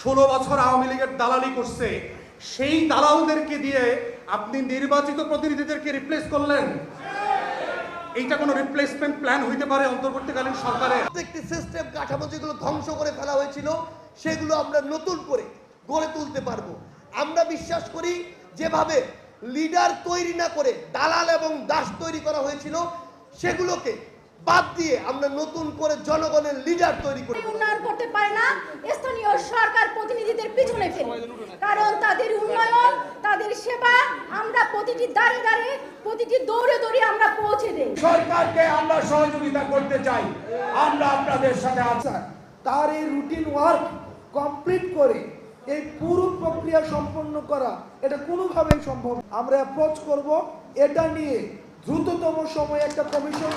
ষোলো বছর আওয়ামী লীগের দালালি করছে। সেই দালালদেরকে দিয়ে আপনি নির্বাচিত প্রতিনিধিদেরকে রিপ্লেস করলেন। এইটা কোনো রিপ্লেসমেন্ট প্ল্যান হইতে পারে অন্তর্বর্তীকালীন সরকারের? প্রত্যেকটি সিস্টেম কাঠামো যেগুলো ধ্বংস করে ফেলা হয়েছিল সেগুলো আমরা নতুন করে গড়ে তুলতে পারব। আমরা বিশ্বাস করি যেভাবে লিডার তৈরি না করে দালাল এবং দাস তৈরি করা হয়েছিল সেগুলোকে বাদ দিয়ে আমরা নতুন করে জনগণের লিডার তৈরি করে উন্নয়ন করতে পারে পিছনে ফেলে। কারণ তাদের উন্নয়ন তাদের সেবা আমরা প্রতিটি দাঁড়ে দাঁড়ে প্রতিটি দৌড়ে দৌড়ে আমরা পৌঁছে দেই। সরকারকে আমরা সহযোগিতা করতে চাই। আমরা আপনাদের সাথে আছি। তার এই রুটিন ওয়ার্ক কমপ্লিট করে এই পুরো প্রক্রিয়া সম্পন্ন করা এটা কোনোভাবেই সম্ভব আমরা অ্যাপ্রোচ করব এটা নিয়ে দ্রুততম সময়ে একটা কমিশন